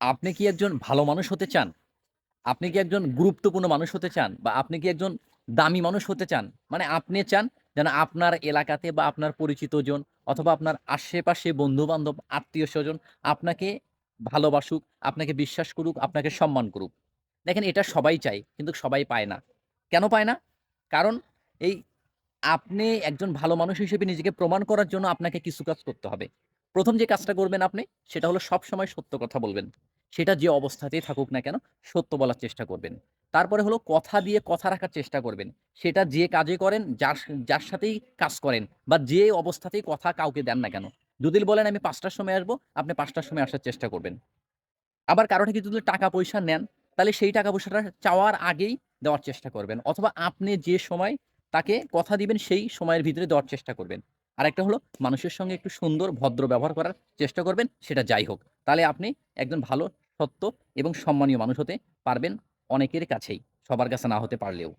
আপনি কি একজন ভালো মানুষ হতে চান? আপনি কি একজন গুরুত্বপূর্ণ মানুষ হতে চান? বা আপনি কি একজন দামি মানুষ হতে চান? মানে আপনি চান যেন আপনার এলাকাতে বা আপনার পরিচিত জন অথবা আপনার আশেপাশে বন্ধু-বান্ধব, আত্মীয়স্বজন আপনাকে ভালোবাসুক, আপনাকে বিশ্বাস করুক, আপনাকে সম্মান করুক। দেখেন এটা সবাই চায়, কিন্তু সবাই পায় না। কেন পায় না? কারণ এই আপনি একজন ভালো মানুষ হিসেবে নিজেকে প্রমাণ করার জন্য আপনাকে কিছু কাজ করতে হবে। ১ম যে কাজটা করবেন আপনি, সেটা হলো সবসময় সত্য কথা বলবেন। সেটা যে অবস্থাতেই থাকুক না কেন, সত্য বলার চেষ্টা করবেন। তারপরে হলো কথা দিয়ে কথা রাখার চেষ্টা করবেন। সেটা যে কাজে করেন, যার যার সাথেই কাজ করেন বা যে অবস্থাতেই কথা কাউকে দেন না কেন। যদি বলেন আমি পাঁচটার সময় আসব, আপনি পাঁচটার সময় আসার চেষ্টা করবেন। আবার কারও থেকে যদি টাকা-পয়সা নেন, তাহলে সেই টাকা-পয়সাটা চাওয়ার আগেই দেওয়ার চেষ্টা করবেন। অথবা আপনি যে সময় তাকে কথা দিবেন, সেই সময়ের ভিতরে দেওয়ার চেষ্টা করবেন। আরেকটা হলো মানুষের সঙ্গে একটু সুন্দর, ভদ্র ব্যবহার করার চেষ্টা করবেন, সেটা যাই হোক। তাহলে আপনি একজন ভালো, সত্য এবং সম্মানীয় মানুষ হতে পারবেন অনেকের কাছেই, সবার কাছে না হতে পারলেও।